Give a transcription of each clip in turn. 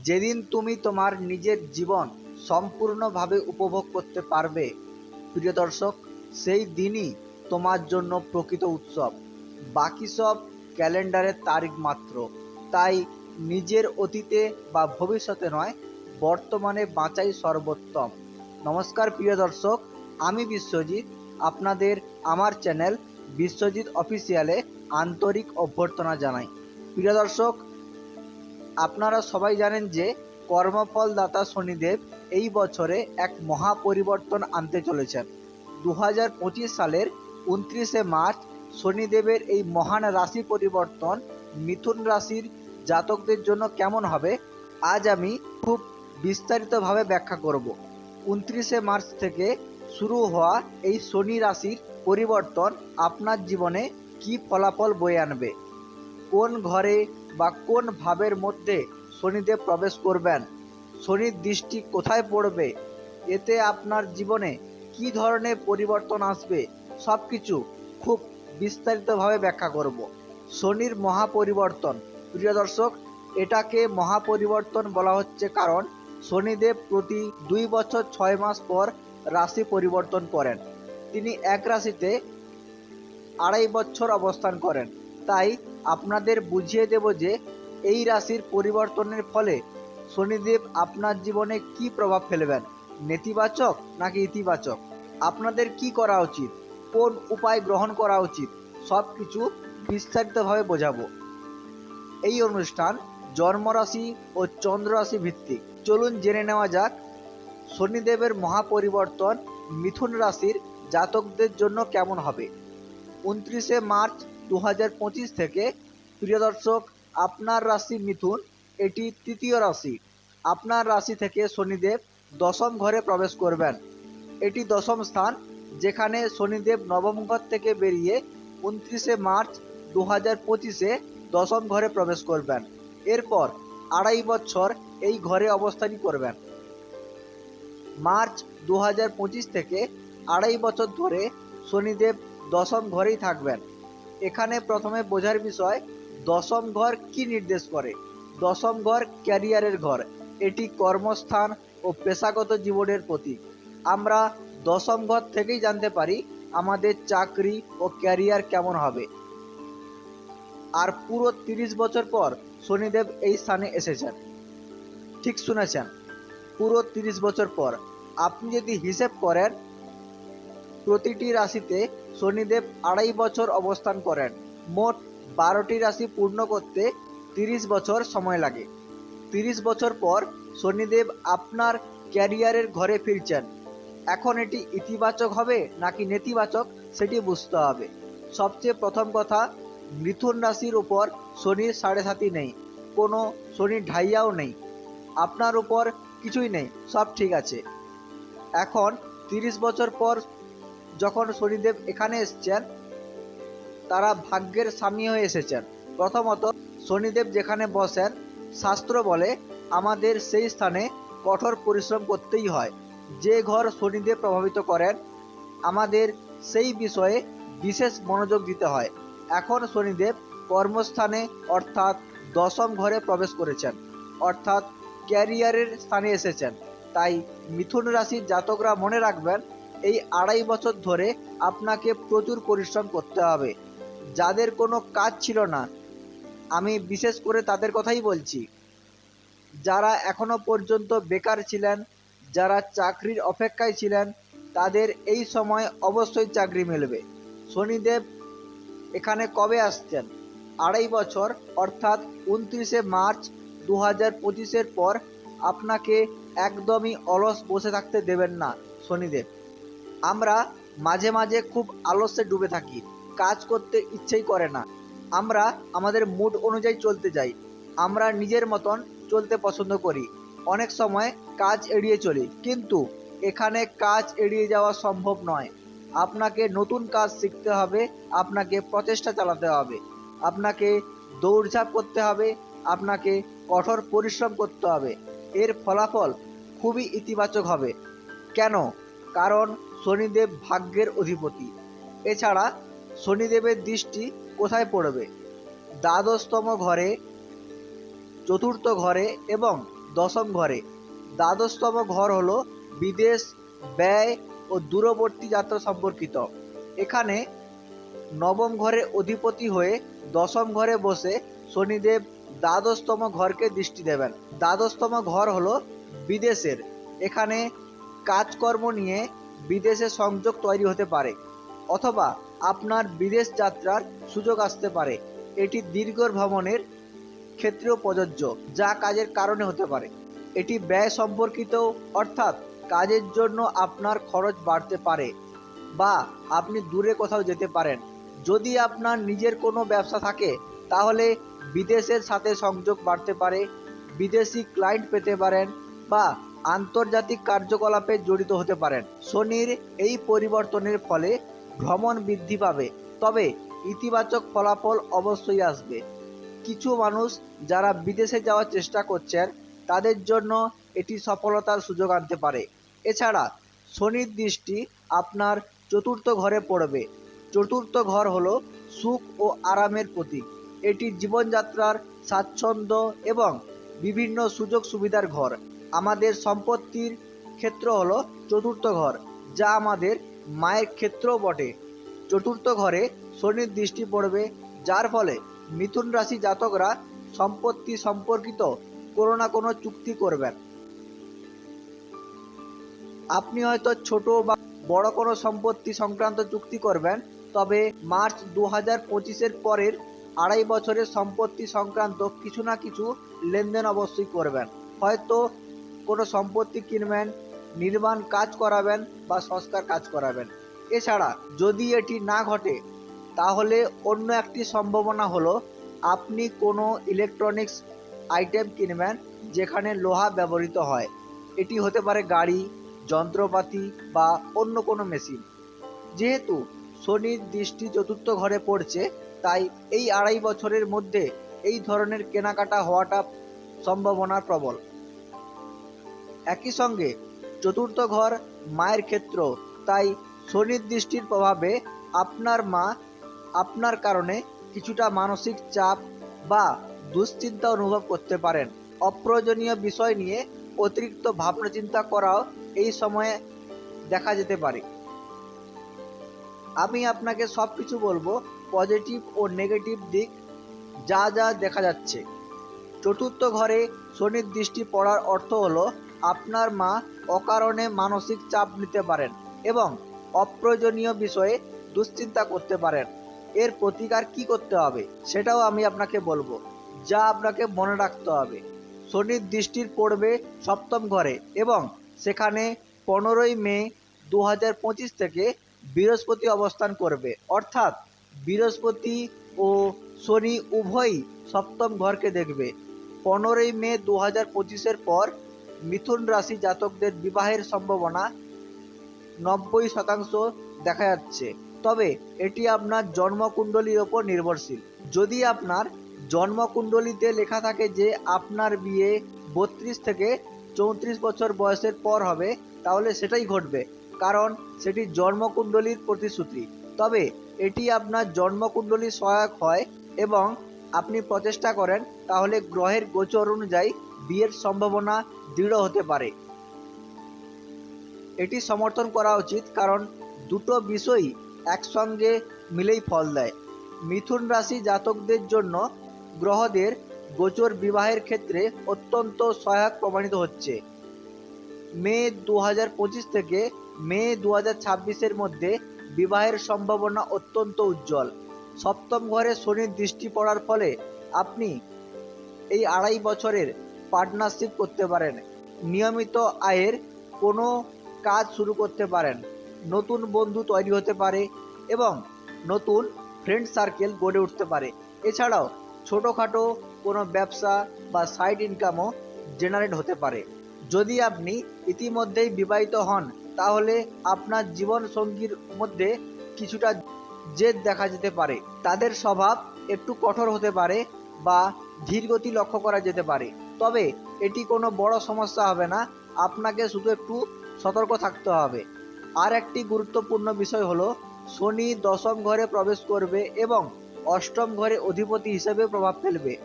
যেদিন তুমি তোমার নিজের জীবন সম্পূর্ণভাবে উপভোগ করতে পারবে, প্রিয় দর্শক, সেই দিনই তোমার জন্য প্রকৃত উৎসব। বাকি সব ক্যালেন্ডারের তারিখ মাত্র। তাই নিজের অতীতে বা ভবিষ্যতে নয়, বর্তমানে বাঁচাই সর্বোত্তম। নমস্কার, প্রিয় দর্শক, আমি বিশ্বজিৎ। আপনাদের আমার চ্যানেল বিশ্বজিৎ অফিসিয়ালে আন্তরিক অভ্যর্থনা জানাই। প্রিয় দর্শক আপনারা সবাই জানেন যে কর্মফল দাতা শনিদেব এই বছরে এক মহা পরিবর্তন আনতে চলেছেন। দু হাজার পঁচিশ সালের উনত্রিশে মার্চ শনিদেবের এই মহান রাশি পরিবর্তন মিথুন রাশির জাতকদের জন্য কেমন হবে, আজ আমি খুব বিস্তারিতভাবে ব্যাখ্যা করব। উনত্রিশে মার্চ থেকে শুরু হওয়া এই শনি রাশির পরিবর্তন আপনার জীবনে কি ফলাফল বয়ে আনবে? কোন ঘরে বা কোন ভাবের মধ্যে শনিদেব প্রবেশ করবেন? শনির দৃষ্টি কোথায় পড়বে? এতে আপনার জীবনে কি ধরনের পরিবর্তন আসবে? সব কিছু খুব বিস্তারিতভাবে ব্যাখ্যা করব। শনির মহাপরিবর্তন। প্রিয় দর্শক, এটাকে মহাপরিবর্তন বলা হচ্ছে কারণ শনিদেব প্রতি দুই বছর ছয় মাস পর রাশি পরিবর্তন করেন। তিনি এক রাশিতে আড়াই বছর অবস্থান করেন। তাই আপনাদের বুঝিয়ে দেব যে এই রাশির পরিবর্তনের ফলে শনিদেব আপনার জীবনে কি প্রভাব ফেলবেন? নেতিবাচক নাকি ইতিবাচক? আপনাদের কি করা উচিত? কোন উপায় গ্রহণ করা উচিত? সব কিছু বিস্তারিতভাবে বোঝাবো। এই অনুষ্ঠান জন্মরাশি ও চন্দ্ররাশি ভিত্তিক। চলুন জেনে নেওয়া যাক, শনিদেবের মহাপরিবর্তন মিথুন রাশির জাতকদের জন্য কেমন হবে? উনত্রিশে মার্চ দু হাজার পঁচিশ থেকে। প্রিয় দর্শক, আপনার রাশি মিথুন, এটি তৃতীয় রাশি। আপনার রাশি থেকে শনিদেব দশম ঘরে প্রবেশ করবেন। এটি দশম স্থান, যেখানে শনিদেব নবম ঘর থেকে বেরিয়ে উনত্রিশে মার্চ দু হাজার পঁচিশে দশম ঘরে প্রবেশ করবেন। এরপর আড়াই বছর এই ঘরে অবস্থানই করবেন। মার্চ দু হাজার পঁচিশ থেকে আড়াই বছর ধরে শনিদেব দশম ঘরেই থাকবেন। এখানে প্রথমে বোঝার বিষয়, দশম ঘর কি নির্দেশ করে? দশম ঘর ক্যারিয়ারের ঘর। এটি কর্মস্থান ও পেশাগত জীবনের প্রতীক। আমরা দশম ঘর থেকেই জানতে পারি আমাদের চাকরি ও ক্যারিয়ার কেমন হবে। আর পুরো তিরিশ বছর পর শনিদেব এই স্থানে এসেছেন। ঠিক শুনেছেন, পুরো তিরিশ বছর পর। আপনি যদি হিসেব করেন, প্রতিটি রাশিতে শনিদেব আড়াই বছর অবস্থান করেন। মোট বারোটি রাশি পূর্ণ করতে তিরিশ বছর সময় লাগে। তিরিশ বছর পর শনিদেব আপনার ক্যারিয়ারের ঘরে ফিরছেন। এখন এটি ইতিবাচক হবে নাকি নেতিবাচক সেটি বুঝতে হবে। সবচেয়ে প্রথম কথা, মিথুন রাশির উপর শনির সাড়ে সাতি নেই, কোনো শনির ঢাইয়াও নেই। আপনার উপর কিছুই নেই, সব ঠিক আছে। এখন তিরিশ বছর পর যখন শনিদেব এখানে এসছেন, তারা ভাগ্যের স্বামী হয়ে এসেছেন। প্রথমত, শনিদেব যেখানে বসেন, শাস্ত্র বলে আমাদের সেই স্থানে কঠোর পরিশ্রম করতেই হয়। যে ঘর শনিদেব প্রভাবিত করেন, আমাদের সেই বিষয়ে বিশেষ মনোযোগ দিতে হয়। এখন শনিদেব কর্মস্থানে, অর্থাৎ দশম ঘরে প্রবেশ করেছেন, অর্থাৎ ক্যারিয়ারের স্থানে এসেছেন। তাই মিথুন রাশির জাতকরা মনে রাখবেন এই আড়াই বছর ধরে আপনাকে প্রচুর পরিশ্রম করতে হবে। যাদের কোনো কাজ ছিল না, আমি বিশেষ করে তাদের কথাই বলছি। যারা এখনও পর্যন্ত বেকার ছিলেন, যারা চাকরির অপেক্ষায় ছিলেন, তাদের এই সময় অবশ্যই চাকরি মিলবে। শনিদেব এখানে কবে আসছেন? আড়াই বছর, অর্থাৎ উনত্রিশে মার্চ দু হাজার পঁচিশের পর আপনাকে একদমই অলস বসে থাকতে দেবেন না, শনিদেব। আমরা মাঝে মাঝে খুব আলস্যে ডুবে থাকি, কাজ করতে ইচ্ছেই করে না। আমরা আমাদের মুড অনুযায়ী চলতে যাই, আমরা নিজের মতন চলতে পছন্দ করি। অনেক সময় কাজ এড়িয়ে চলি, কিন্তু এখানে কাজ এড়িয়ে যাওয়া সম্ভব নয়। আপনাকে নতুন কাজ শিখতে হবে, আপনাকে প্রচেষ্টা চালাতে হবে, আপনাকে দৌড়ঝাঁপ করতে হবে, আপনাকে কঠোর পরিশ্রম করতে হবে। এর ফলাফল খুবই ইতিবাচক হবে। কেন? কারণ শনিদেব ভাগ্যের অধিপতি। এছাড়া শনিদেবের দৃষ্টি কোথায় পড়বে? দ্বাদশতম ঘরে, চতুর্থ ঘরে এবং দশম ঘরে। দ্বাদশতম ঘর হল বিদেশ, ব্যয় ও দূরবর্তী যাত্রা সম্পর্কিত। এখানে নবম ঘরে অধিপতি হয়ে দশম ঘরে বসে শনিদেব দ্বাদশতম ঘরকে দৃষ্টি দেবেন। দ্বাদশতম ঘর হলো বিদেশের। এখানে কাজকর্ম নিয়ে বিদেশে সংযোগ তৈরি হতে পারে, অথবা আপনার বিদেশ যাত্রার সুযোগ আসতে পারে। এটি দীর্ঘ ভ্রমণের ক্ষেত্রেও প্রযোজ্য, যা কাজের কারণে হতে পারে। এটি ব্যয় সম্পর্কিত, অর্থাৎ কাজের জন্য আপনার খরচ বাড়তে পারে, বা আপনি দূরে কোথাও যেতে পারেন। যদি আপনার নিজের কোনো ব্যবসা থাকে, তাহলে বিদেশের সাথে সংযোগ বাড়তে পারে, বিদেশি ক্লায়েন্ট পেতে পারেন, বা আন্তর্জাতিক কার্যকলাপে জড়িত হতে পারেন। শনির এই পরিবর্তনের ফলে ভ্রমণ বৃদ্ধি পাবে। তবে ইতিবাচক ফলাফল অবশ্যই আসবে। কিছু মানুষ যারা বিদেশে যাওয়ার চেষ্টা করছেন, তাদের জন্য এটি সফলতার সুযোগ আনতে পারে। এছাড়া শনির দৃষ্টি আপনার চতুর্থ ঘরে পড়বে। চতুর্থ ঘর হলো সুখ ও আরামের প্রতীক। এটি জীবনযাত্রার স্বাচ্ছন্দ্য এবং বিভিন্ন সুযোগ সুবিধার ঘর। আমাদের সম্পত্তির ক্ষেত্র হলো চতুর্থ ঘর, যা আমাদের মায়ের ক্ষেত্রও বটে। চতুর্থ ঘরে শনির দৃষ্টি পড়বে, যার ফলে মিথুন রাশি জাতকরা সম্পত্তি সম্পর্কিত কোনো না কোনো চুক্তি করবেন। আপনি হয়তো ছোট বা বড় কোনো সম্পত্তি সংক্রান্ত চুক্তি করবেন, তবে মার্চ দু হাজার পঁচিশের পরের আড়াই বছরের সম্পত্তি সংক্রান্ত কিছু না কিছু লেনদেন অবশ্যই করবেন। হয়তো কোনো সম্পত্তি কিনবেন, নির্মাণ কাজ করাবেন বা সংস্কার কাজ করাবেন। এছাড়া যদি এটি না ঘটে, তাহলে অন্য একটি সম্ভাবনা হলো, আপনি কোনো ইলেকট্রনিক্স আইটেম কিনবেন যেখানে লোহা ব্যবহৃত হয়। এটি হতে পারে গাড়ি, যন্ত্রপাতি বা অন্য কোনো মেশিন যেহেতু শনির দৃষ্টি চতুর্থ ঘরে পড়ছে, তাই এই আড়াই বছরের মধ্যে এই ধরনের কেনাকাটা হওয়াটা সম্ভাবনা প্রবল। একই সঙ্গে চতুর্থ ঘর মায়ের ক্ষেত্র। তাই শনির দৃষ্টির প্রভাবে আপনার মা আপনার কারণে কিছুটা মানসিক চাপ বা দুশ্চিন্তা অনুভব করতে পারেন। অপ্রয়োজনীয় বিষয় নিয়ে অতিরিক্ত ভাবনা চিন্তা করাও এই সময়ে দেখা যেতে পারে। আমি আপনাকে সব কিছু বলব পজিটিভ ও নেগেটিভ দিক, যা যা দেখা যাচ্ছে। চতুর্থ ঘরে শনির দৃষ্টি পড়ার অর্থ হলো আপনার মা অকারণে মানসিক চাপ নিতে পারেন এবং অপ্রয়োজনীয় বিষয়ে দুশ্চিন্তা করতে পারেন। এর প্রতিকার কি করতে হবে সেটাও আমি আপনাকে বলব, যা আপনাকে মনে রাখতে হবে। শনির দৃষ্টির পড়বে সপ্তম ঘরে এবং সেখানে পনেরোই মে দু হাজার পঁচিশ থেকে বৃহস্পতি অবস্থান করবে। অর্থাৎ বৃহস্পতি ও শনি উভয়ই সপ্তম ঘরকে দেখবে। পনেরোই মে দু হাজার পঁচিশের পর মিথুন রাশি জাতকদের বিবাহের সম্ভাবনা নব্বই শতাংশ দেখা যাচ্ছে। তবে এটি আপনার জন্মকুণ্ডলীর ওপর নির্ভরশীল। যদি আপনার জন্মকুণ্ডলীতে লেখা থাকে যে আপনার বিয়ে বত্রিশ থেকে চৌত্রিশ বছর বয়সের পর হবে, তাহলে সেটাই ঘটবে, কারণ সেটি জন্মকুণ্ডলীর প্রতিশ্রুতি। তবে এটি আপনার জন্মকুণ্ডলী সহায়ক হয় এবং আপনি প্রচেষ্টা করেন, তাহলে গ্রহের গোচর অনুযায়ী বিয়ের সম্ভাবনা দৃঢ় হতে পারে। এটি সমর্থন করা উচিত কারণ দুটো বিষয়ই একসঙ্গে মিলেই ফল দেয়। মিথুন রাশি জাতকদের জন্য গ্রহদের গোচর বিবাহের ক্ষেত্রে অত্যন্ত সহায়ক প্রমাণিত হচ্ছে। মে দু হাজার পঁচিশ থেকে মে দু হাজার মধ্যে বিবাহের সম্ভাবনা অত্যন্ত উজ্জ্বল। সপ্তম ঘরে শনির দৃষ্টি পড়ার ফলে আপনি এই আড়াই বছরের পার্টনারশিপ করতে পারেন। নিয়মিত আয়ের কোনো কাজ শুরু করতে পারেন। নতুন বন্ধু তৈরি হতে পারে এবং নতুন ফ্রেন্ড সার্কেল গড়ে উঠতে পারে। এছাড়াও ছোটোখাটো কোনো ব্যবসা বা সাইড ইনকামও জেনারেট হতে পারে। যদি আপনি ইতিমধ্যেই বিবাহিত হন, তাহলে আপনার জীবন সঙ্গীর মধ্যে কিছুটা জেদ দেখা যেতে পারে। তাদের স্বভাব একটু কঠোর হতে পারে বা ধীরগতি লক্ষ্য করা যেতে পারে। তবে এটি কোনো বড় সমস্যা হবে না, আপনাকে শুধু একটু সতর্ক থাকতে হবে। আর একটি গুরুত্বপূর্ণ বিষয় হলো, শনি দশম ঘরে প্রবেশ করবে এবং অষ্টম ঘরে অধিপতি হিসেবে প্রভাব ফেলবে।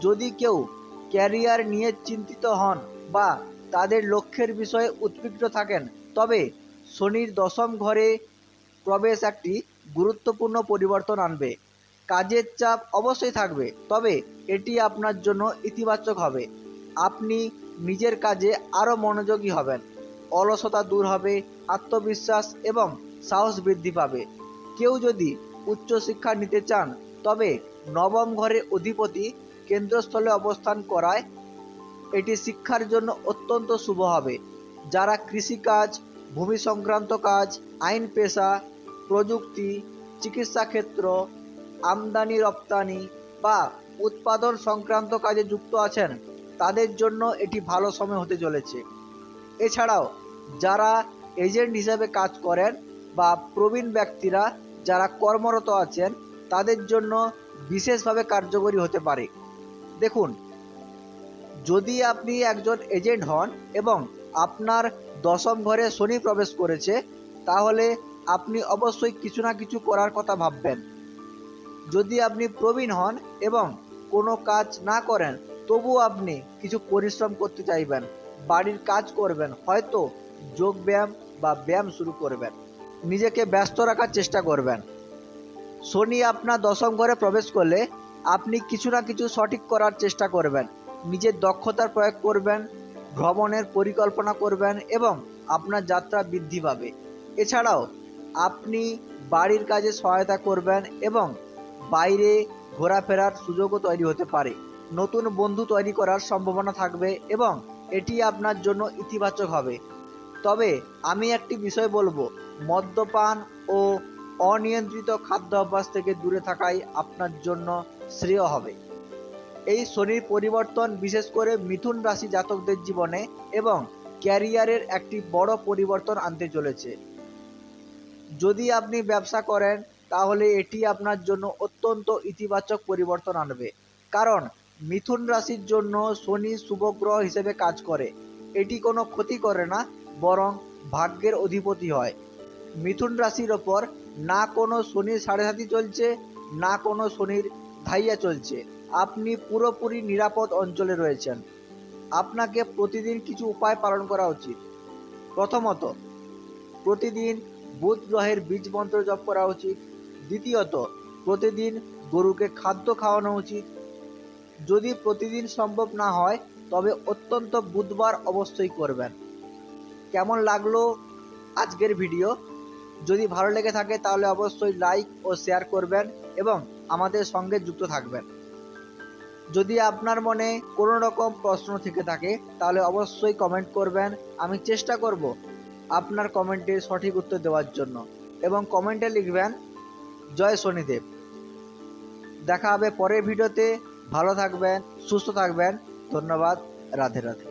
যদি কেউ ক্যারিয়ার নিয়ে চিন্তিত হন বা তাদের লক্ষ্যের বিষয়ে উদ্বিগ্ন থাকেন, তবে শনির দশম ঘরে প্রবেশ একটি গুরুত্বপূর্ণ পরিবর্তন আনবে। কাজের চাপ অবশ্যই থাকবে, তবে এটি আপনার জন্য ইতিবাচক হবে। আপনি নিজের কাজে আরও মনোযোগী হবেন, অলসতা দূর হবে, আত্মবিশ্বাস এবং সাহস বৃদ্ধি পাবে। কেউ যদি উচ্চশিক্ষা নিতে চান, তবে নবম ঘরে অধিপতি কেন্দ্রস্থলে অবস্থান করায় এটি শিক্ষার জন্য অত্যন্ত শুভ হবে। যারা কৃষিকাজ ভূমি সংক্রান্ত কাজ, আইন পেশা, প্রযুক্তি, চিকিৎসা ক্ষেত্র আমদানি, রপ্তানি বা উৎপাদন সংক্রান্ত কাজে যুক্ত আছেন, তাদের জন্য এটি ভালো সময় হতে চলেছে। এছাড়াও, যারা এজেন্ট হিসাবে কাজ করেন বা প্রবীণ ব্যক্তিরা যারা কর্মরত আছেন, তাদের জন্য বিশেষভাবে কার্যকরী হতে পারে। দেখুন, যদি আপনি একজন এজেন্ট হন এবং আপনার দশম ঘরে শনি প্রবেশ করেছে, তাহলে আপনি অবশ্যই কিছু না কিছু করার কথা ভাববেন। যদি আপনি প্রবীণ হন এবং কোনো কাজ না করেন, তবুও আপনি কিছু পরিশ্রম করতে চাইবেন, বাড়ির কাজ করবেন, হয়তো যোগ ব্যায়াম বা ব্যায়াম শুরু করবেন। নিজেকে ব্যস্ত রাখার চেষ্টা করবেন। শনি আপনার দশম ঘরে প্রবেশ করলে আপনি কিছু না কিছু সঠিক করার চেষ্টা করবেন। নিজের দক্ষতার প্রয়োগ করবেন, ভ্রমণের পরিকল্পনা করবেন এবং আপনার যাত্রা বৃদ্ধি পাবে। এছাড়াও আপনি বাড়ির কাজে সহায়তা করবেন এবং বাইরে ঘোরাফেরার সুযোগও তৈরি হতে পারে। নতুন বন্ধু তৈরি করার সম্ভাবনা থাকবে এবং এটি আপনার জন্য ইতিবাচক হবে। তবে আমি একটি বিষয় বলব, মদ্যপান ও অনিয়ন্ত্রিত খাদ্য অভ্যাস থেকে দূরে থাকাই আপনার জন্য শ্রেয় হবে। এই শনির পরিবর্তন বিশেষ করে মিথুন রাশি জাতকদের জীবনে এবং ক্যারিয়ারের একটি বড় পরিবর্তন আনতে চলেছে। যদি আপনি ব্যবসা করেন তাহলে এটি আপনার জন্য অত্যন্ত ইতিবাচক পরিবর্তন আনবে। কারণ, মিথুন রাশির জন্য শনি শুভগ্রহ হিসেবে কাজ করে। এটি কোনো ক্ষতি করে না, বরং ভাগ্যের অধিপতি হয়। মিথুন রাশির ওপর না কোনো শনির সাড়ে সাথী চলছে, না কোনো শনির ধাইয়া চলছে। আপনি পুরোপুরি নিরাপদ অঞ্চলে রয়েছেন। আপনাকে প্রতিদিন কিছু উপায় পালন করা উচিত। প্রথমত, প্রতিদিন বুধ গ্রহের বীজ মন্ত্র জপ করা উচিত। দ্বিতীয়ত, প্রতিদিন গরুকে খাদ্য খাওয়ানো উচিত। যদি প্রতিদিন সম্ভব না হয়, তবে অত্যন্ত বুধবার অবশ্যই করবেন। কেমন লাগল আজকের ভিডিও? যদি ভালো লেগে থাকে, তাহলে অবশ্যই লাইক ও শেয়ার করবেন এবং আমাদের সঙ্গে যুক্ত থাকবেন। যদি আপনার মনে কোনো রকম প্রশ্ন থেকে থাকে, তাহলে অবশ্যই কমেন্ট করবেন। আমি চেষ্টা করব আপনার কমেন্টের সঠিক উত্তর দেওয়ার জন্য। এবং কমেন্টে লিখবেন জয় শনিদেব। দেখা হবে পরের ভিডিওতে। ভালো থাকবেন সুস্থ থাকবেন। ধন্যবাদ রাধে রাধে।